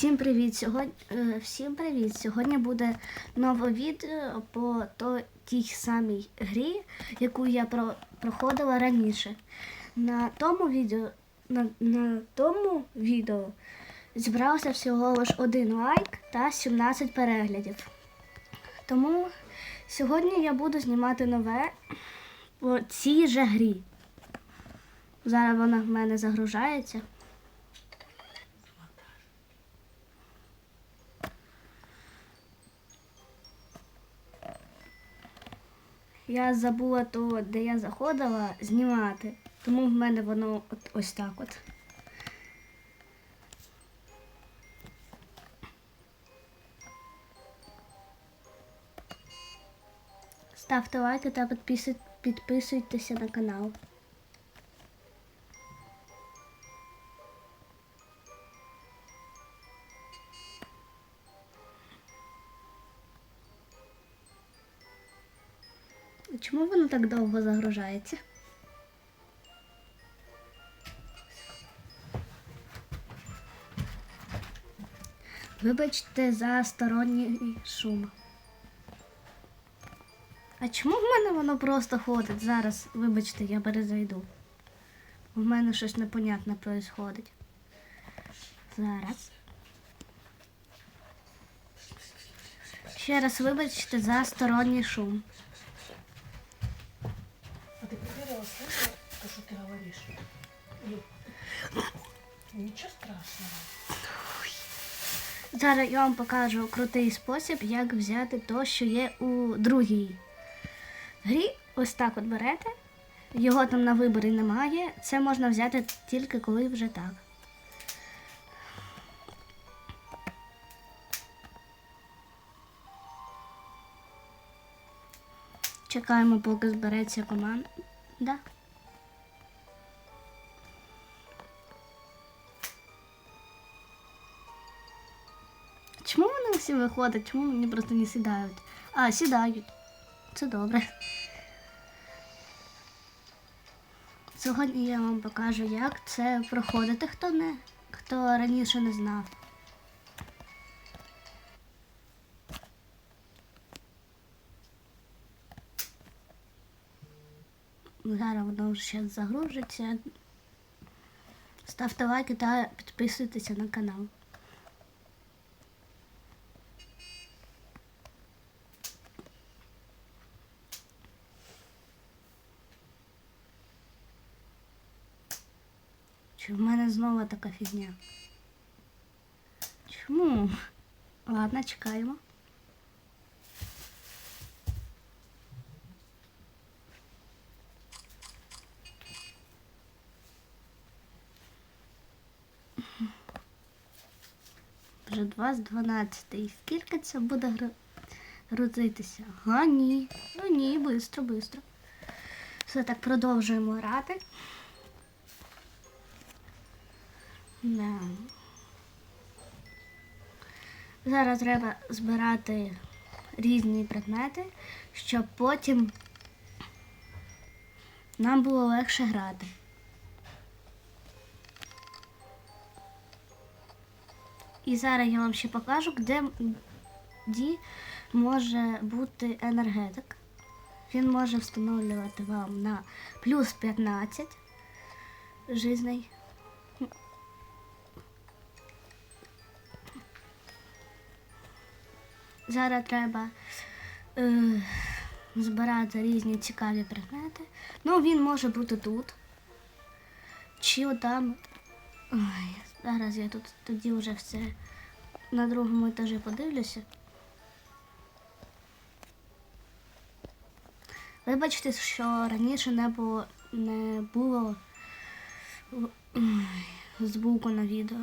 Всім привіт! Сьогодні, всім привіт! Сьогодні буде нове відео по тій самій грі, яку я про, проходила раніше. На тому відео, на, на тому відео зібрався всього лиш один лайк та 17 переглядів. Тому сьогодні я буду знімати нове по цій же грі. Зараз вона в мене загружається. Я забула то, де я заходила, знімати. Тому в мене воно от, ось так от. Ставте лайки та підписуйтеся на канал. Чому воно так довго загружається? Вибачте за сторонній шум. А чому в мене воно просто ходить? Зараз, вибачте, я перезайду. У мене щось непонятне відбувається. Зараз. Ще раз вибачте за сторонній шум А ты проверила, слышала то, что ты говоришь? Или- Ничего страшного. Зараз я вам покажу крутий спосіб, як взяти то, що є у другій грі. Ось так от берете. Його там на виборі немає. Це можна взяти тільки коли вже так. Чекаємо, поки збереться команда. Чому вони всі виходять? Чому мені просто не сідають? А, сідають. Це добре. Сьогодні я вам покажу, як це проходити, хто не хто раніше не знав. Зараз воно вже загружиться. Ставте лайки та підписуйтеся на канал. Чи в мене знову така фігня? Чому? Ладно, чекаємо. Вже 2 з 12. І скільки це буде гр- грузитися? А, ні. Ну ні, бистро, бистро. Все так продовжуємо грати. Да. Зараз треба збирати різні предмети, щоб потім нам було легше грати. І зараз я вам ще покажу, де, де може бути енергетик. Він може встановлювати вам на плюс 15 жизней. Зараз треба е, збирати різні цікаві предмети. Ну, він може бути тут. Чи отам. Ой, зараз я тут тоді вже все на другому етажі подивлюся. Вибачте, що раніше не було не було звуку на відео.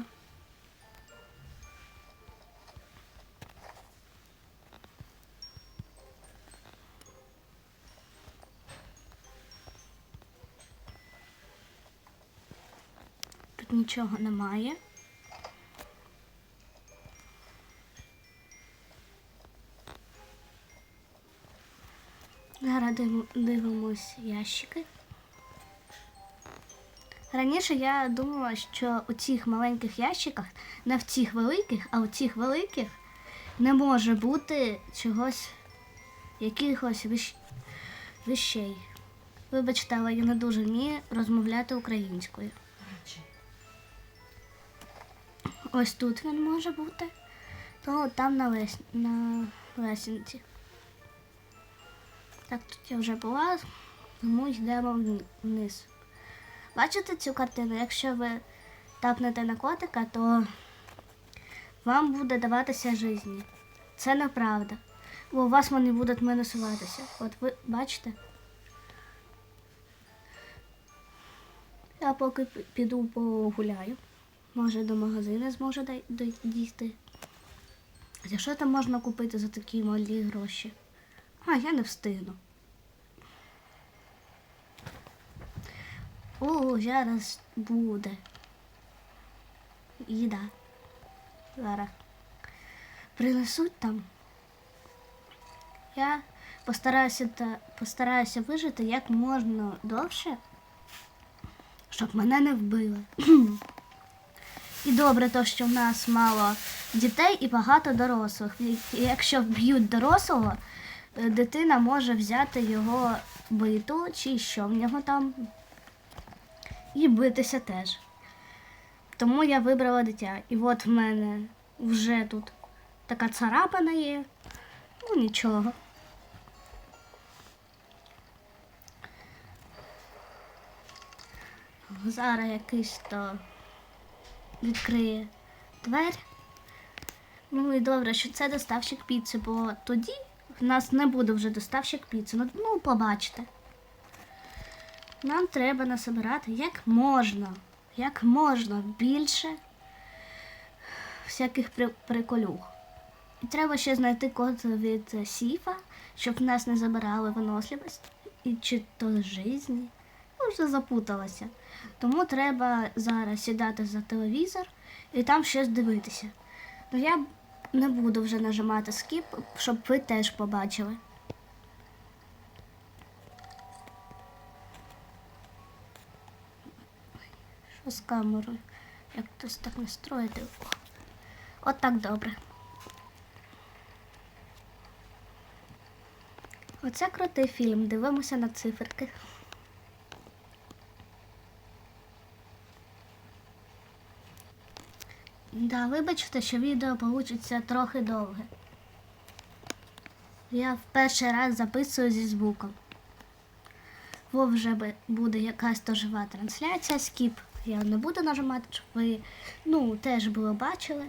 Нічого немає. Зараз дивимось ящики. Раніше я думала, що у цих маленьких ящиках, не в цих великих, а у цих великих не може бути чогось, якихось віщ... віщей. Вибачте, але я не дуже вмію розмовляти українською. Ось тут він може бути, то там на, лес... на лесінці. Так, тут я вже була, тому йдемо вниз. Бачите цю картину? Якщо ви тапнете на котика, то вам буде даватися життя. Це неправда. Бо у вас вони будуть мінусуватися. От ви бачите? Я поки піду погуляю. Може, до магазину дой- дійти. А що там можна купити за такі малі гроші? А, я не встигну. О, зараз буде. Їда. Зараз. Принесуть там. Я постараюся та постараюся вижити як можна довше, щоб мене не вбили. І добре то, що в нас мало дітей і багато дорослих. Якщо вб'ють дорослого, е, дитина може взяти його биту чи що в нього там і битися теж. Тому я вибрала дитя. І от в мене вже тут така царапина є. Ну нічого. Зараз якийсь то відкриє двері. Ну і добре, що це доставщик піци, бо тоді в нас не буде вже доставщик піци. Ну, ну побачите. Нам треба насобирати як можна, як можна більше всяких при- приколюх. І треба ще знайти код від Сіфа, щоб нас не забирали виносливість і чи то жизні. Вже запуталася. Тому треба зараз сідати за телевізор і там щось дивитися. Ну я не буду вже нажимати скіп, щоб ви теж побачили. Що з камерою? Як хтось так настроїти? От так добре. Оце крутий фільм. Дивимося на циферки. Да, вибачте, що відео получиться трохи довге. Я в перший раз записую зі звуком. Бо вже буде якась то жива трансляція, скіп. Я не буду нажимати, щоб ви ну, теж було бачили.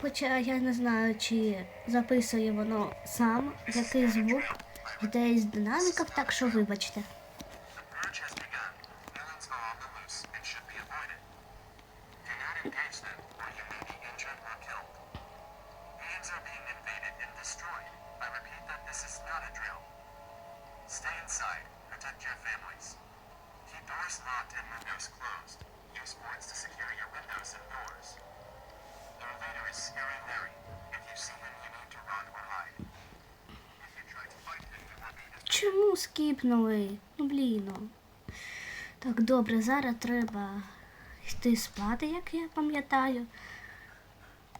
Хоча я не знаю, чи записує воно сам, який звук, йде із динаміків, так що вибачте. Скіпнули? Ну блін. ну. Так, добре, зараз треба йти спати, як я пам'ятаю.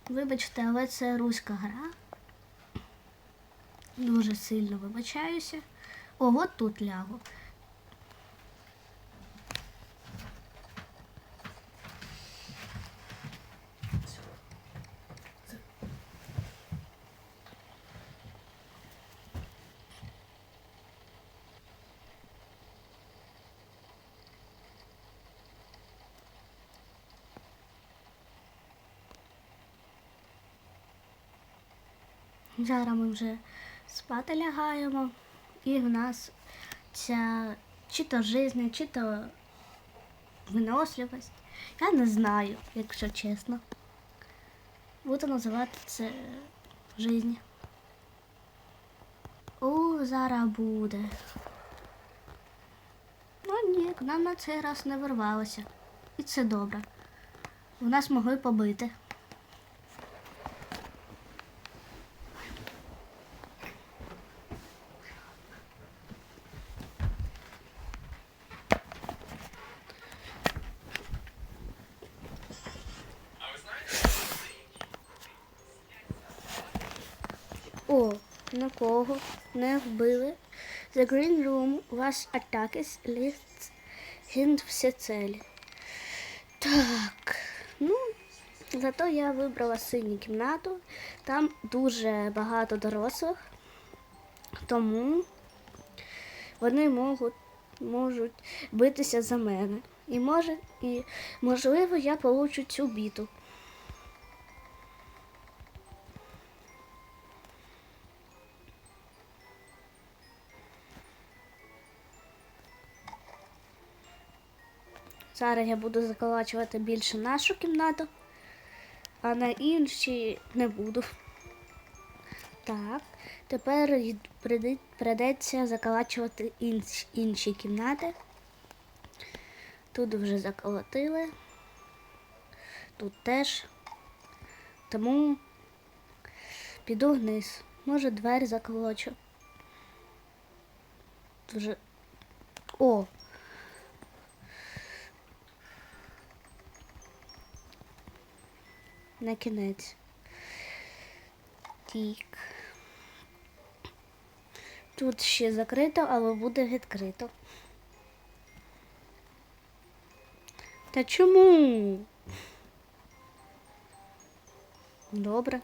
Вибачте, але це руська гра. Дуже сильно вибачаюся. О, от тут лягу. Зараз ми вже спати лягаємо, і в нас ця чи то жизнь, чи то виносливість. Я не знаю, якщо чесно. Буду називати це жизнь. О, зараз буде. Ну ні, нам на цей раз не вирвалося. І це добре. В нас могли побити. О, нікого не вбили. The green room was attacked, lists hint всі целі. Так, ну, зато я вибрала синю кімнату. Там дуже багато дорослих, тому вони можуть, можуть битися за мене. І може, і можливо, я получу цю біту. Зараз я буду заколачувати більше нашу кімнату, а на інші не буду. Так, тепер придеться заколачувати інші, інші кімнати. Тут вже заколотили. Тут теж. Тому піду вниз. Може двері заколочу. Тут. О! На кінець. Тік. Тут ще закрито, але буде відкрито. Та чому? Добре.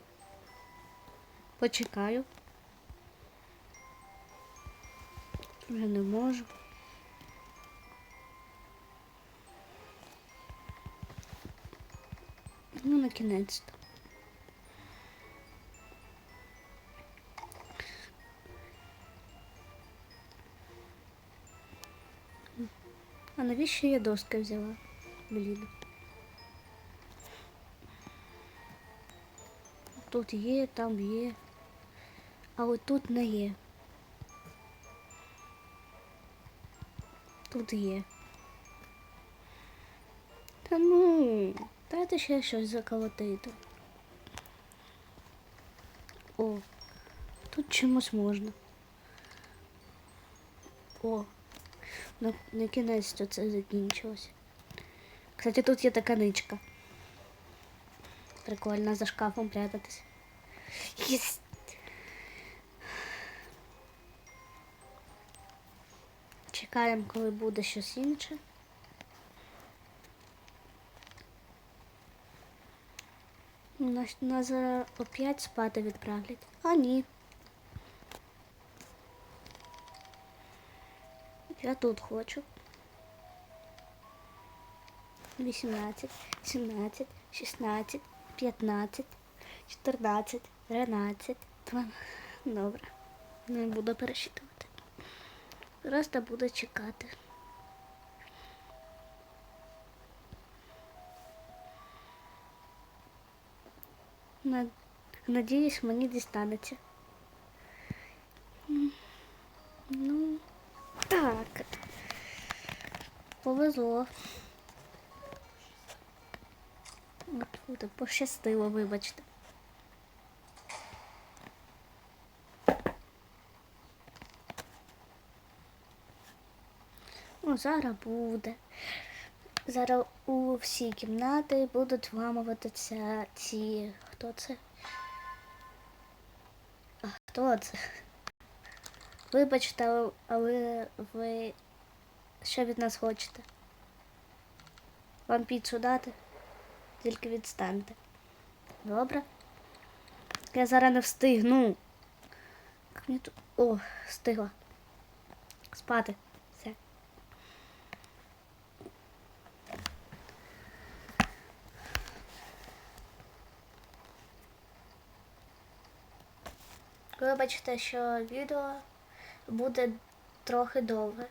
Почекаю. Вже не можу. на кінець-то. А навіщо я доски взяла? Блін. Тут є, там є. А от тут не є. Тут є. Та ну, дайте ще щось заколотити. О, тут чимось можна. О, на, на кінець то це закінчилось. Кстати, тут є така ничка. Прикольно за шкафом прятатись. Єс! Чекаємо, коли буде щось інше. Нас, нас опять спати відправлять. А ні. Я тут хочу. 18, 17, 16, 15, 14, 13, 12. Добре. Не буду пересчитувати. Просто буду чекати. Надіюсь, мені дістанеться. Ну, так. Повезло. От буде пощастило, вибачте. О, зараз буде. Зараз у всі кімнати будуть вламуватися ці. Хто це? А хто це? Вибачте, але- ви що від нас хочете? Вам піцу дати? Тільки відстаньте. Добре? Я зараз не встигну. О, встигла. Спати. Все. Вибачте, що відео буде трохи довге.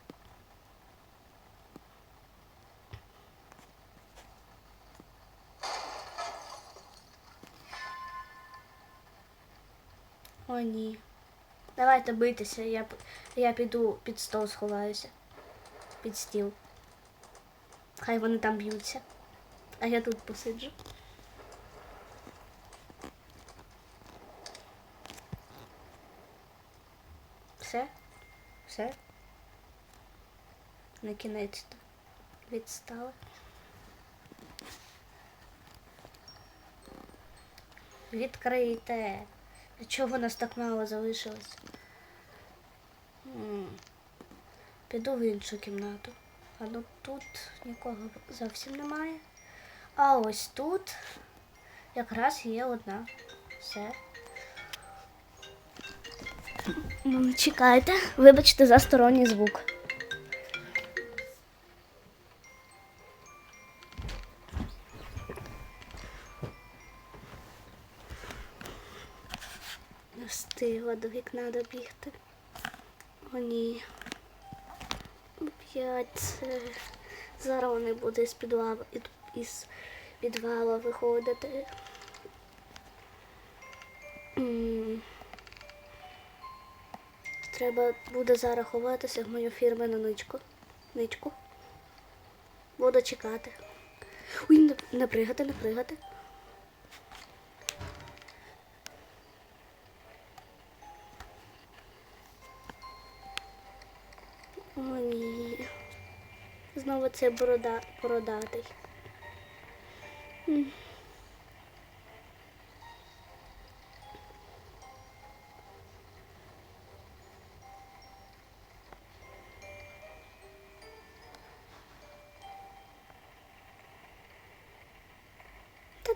О, ні. Давайте битися, я, я піду під стол сховаюся. Під стіл. Хай вони там б'ються. А я тут посиджу. Все? Все? На кінець-то відстали. Відкрийте. Чого нас так мало залишилось? Піду в іншу кімнату. А ну тут нікого зовсім немає. А ось тут якраз є одна. Все. Ну, чекайте, вибачте за сторонній звук. Не встигла до вікна добігти. О, ні. П'ять. е, Зараз вони будуть з підвала, із підвала виходити. Треба буде зараз ховатися в мою фірмену ничку. Ничку. Буду чекати. Ой, не, не пригати, не пригати. Ні. Знову цей борода, бородатий.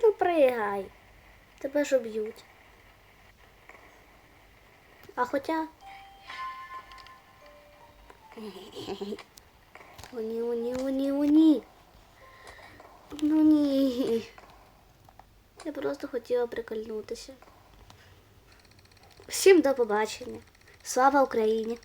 Та ну пригай. Тебе ж уб'ють. А хоча. О, ні, о, ні, о, ні, о, ні. Ну ні. Я просто хотіла прикольнутися. Всім до побачення. Слава Україні!